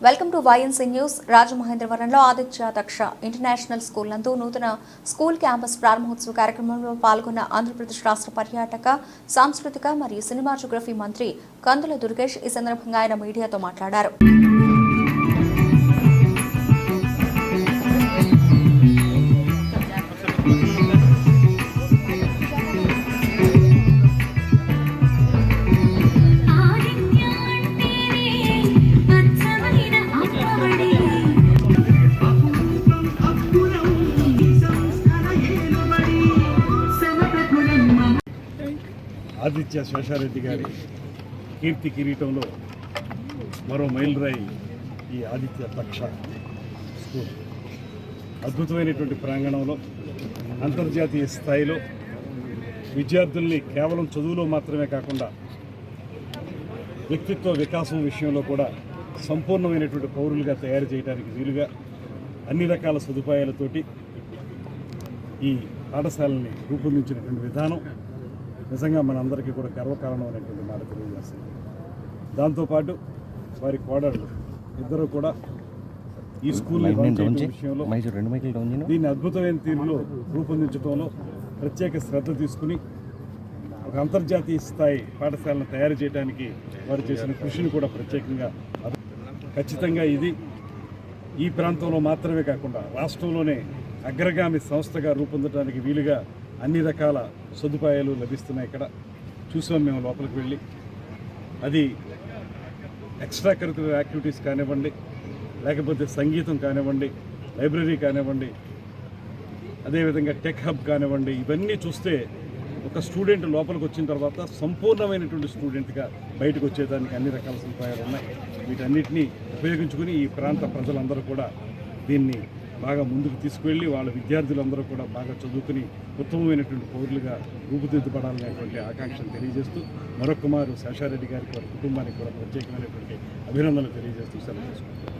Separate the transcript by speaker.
Speaker 1: Welcome to YNC news రాజమహేంద్రవరంలో Aditya Daksha international school నందు నూతన స్కూల్ క్యాంపస్ ప్రారంభోత్సవ కార్యక్రమంలో పాల్గొన్న ఆంధ్రప్రదేశ్ రాష్ట్ర పర్యాటక సాంస్కృతిక మరియు సినిమాటోగ్రఫీ మంత్రి కందుల దుర్గేష్ ఈ సందర్భంగా ఆయన మీడియాతో మాట్లాడారు.
Speaker 2: ఆదిత్య శేషారెడ్డి గారి కీర్తి కిరీటంలో మరో మైలురాయి ఈ ఆదిత్య పక్ష స్కూల్. అద్భుతమైనటువంటి ప్రాంగణంలో అంతర్జాతీయ స్థాయిలో విద్యార్థుల్ని కేవలం చదువులో మాత్రమే కాకుండా వ్యక్తిత్వ వికాసం విషయంలో కూడా సంపూర్ణమైనటువంటి పౌరులుగా తయారు చేయడానికి వీలుగా అన్ని రకాల సదుపాయాలతోటి ఈ పాఠశాలని రూపొందించినటువంటి విధానం నిజంగా మనందరికీ కూడా గర్వకారణం అనేటువంటి మాట తెలియజేస్తుంది. దాంతోపాటు వారి కోడళ్ళు ఇద్దరు కూడా ఈ స్కూల్ విషయంలో దీన్ని అద్భుతమైన తీరులో రూపొందించడంలో ప్రత్యేక శ్రద్ధ తీసుకుని ఒక అంతర్జాతీయ స్థాయి పాఠశాలను తయారు చేయడానికి వారు చేసిన కృషిని కూడా ప్రత్యేకంగా ఖచ్చితంగా ఇది ఈ ప్రాంతంలో మాత్రమే కాకుండా రాష్ట్రంలోనే అగ్రగామి సంస్థగా రూపొందడానికి వీలుగా అన్ని రకాల సదుపాయాలు లభిస్తున్నాయి ఇక్కడ. చూసాం మేము లోపలికి వెళ్ళి. అది ఎక్స్ట్రా కరికులర్ యాక్టివిటీస్ కానివ్వండి లేకపోతే సంగీతం కానివ్వండి లైబ్రరీ కానివ్వండి అదేవిధంగా టెక్ హబ్ కానివ్వండి ఇవన్నీ చూస్తే ఒక స్టూడెంట్ లోపలికి వచ్చిన తర్వాత సంపూర్ణమైనటువంటి స్టూడెంట్గా బయటకు వచ్చేదానికి అన్ని రకాల సదుపాయాలు ఉన్నాయి. వీటన్నిటినీ ఉపయోగించుకుని ఈ ప్రాంత ప్రజలందరూ కూడా దీన్ని బాగా ముందుకు తీసుకువెళ్ళి వాళ్ళ విద్యార్థులందరూ కూడా బాగా చదువుకుని ఉత్తమమైనటువంటి పౌరులుగా రూపుదిద్దుపడాలనేటువంటి ఆకాంక్షను తెలియజేస్తూ మరొకమారు శేషారెడ్డి గారికి వారి కుటుంబానికి కూడా ప్రత్యేకమైనటువంటి అభినందనలు తెలియజేస్తూ సెలవు